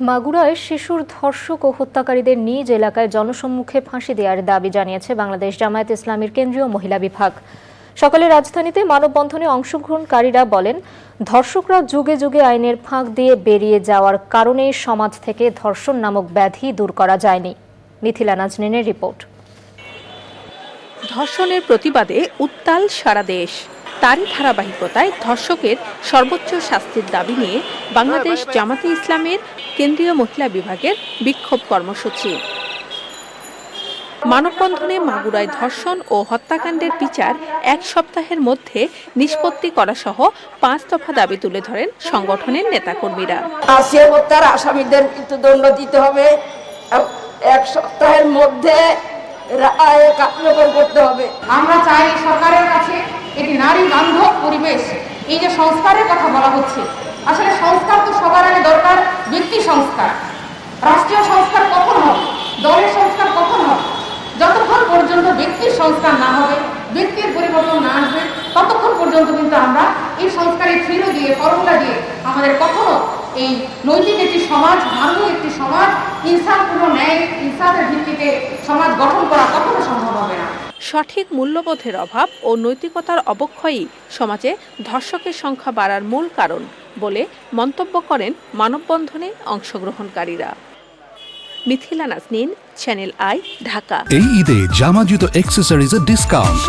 মাগুরায় শিশুর ধর্ষক ও হত্যাকারীদের নিজ এলাকায় জনসম্মুখে ফাঁসি দেওয়ার দাবি জানিয়েছে বাংলাদেশ জামায়াত ইসলামীর কেন্দ্রীয় মহিলা বিভাগ। সকালে রাজধানীতে মানববন্ধনে অংশগ্রহণকারীরা বলেন, ধর্ষকরা যুগে যুগে আইনের ফাঁক দিয়ে বেরিয়ে যাওয়ার কারণে সমাজ থেকে ধর্ষণ নামক ব্যাধি দূর করা যায়নি। মিথিলা নাজনীনের রিপোর্ট। ধর্ষণের প্রতিবাদে উত্তাল সারা দেশ। তারই ধারাবাহিকতায় ধর্ষকের সর্বোচ্চ শাস্তির দাবি নিয়ে বাংলাদেশ জামাতে ইসলামের কেন্দ্রীয় মহিলা বিভাগের বিক্ষোভ কর্মসূচি। মানববন্ধনে মাগুরায় ধর্ষণ ও হত্যাকাণ্ডের বিচার এক সপ্তাহের মধ্যে নিষ্পত্তি করা সহ পাঁচ দফা দাবি তুলে ধরেন সংগঠনের নেতাকর্মীরা। আসিয়া হত্যার আসামিদের মৃত্যুদণ্ড দিতে হবে। এক সপ্তাহের মধ্যে রায় কার্যকর করতে হবে। আমরা চাই সরকারের কাছে পরিবেশ এই যে সংস্কারের কথা বলা হচ্ছে, আসলে সংস্কার তো সবার আগে দরকার ব্যক্তি সংস্কার। রাষ্ট্রীয় সংস্কার কখন হবে? দলের সংস্কার কখন হবে? যতক্ষণ পর্যন্ত ব্যক্তির সংস্কার না হবে ব্যক্তির পরিবর্তন না আসবে, ততক্ষণ পর্যন্ত কিন্তু আমরা এই সংস্কারের থ্রিলো দিয়ে, ফর্মুলা দিয়ে আমাদের কখনো এই নৈতিক একটি সমাজ ভালো একটি সমাজ, ইনসানপূর্ণ ন্যায় ইনসাফের ভিত্তিতে সমাজ গঠন করা সঠিক মূল্যবোধের অভাব ও নৈতিকতার অবক্ষয়ই সমাজে ধর্ষকের সংখ্যা বাড়ার মূল কারণ বলে মন্তব্য করেন মানববন্ধনে অংশগ্রহণকারীরা। Mithila Nazneen channel I Dhaka. এই ঈদে জামা জুতো অ্যাক্সেসরিজের ডিসকাউন্ট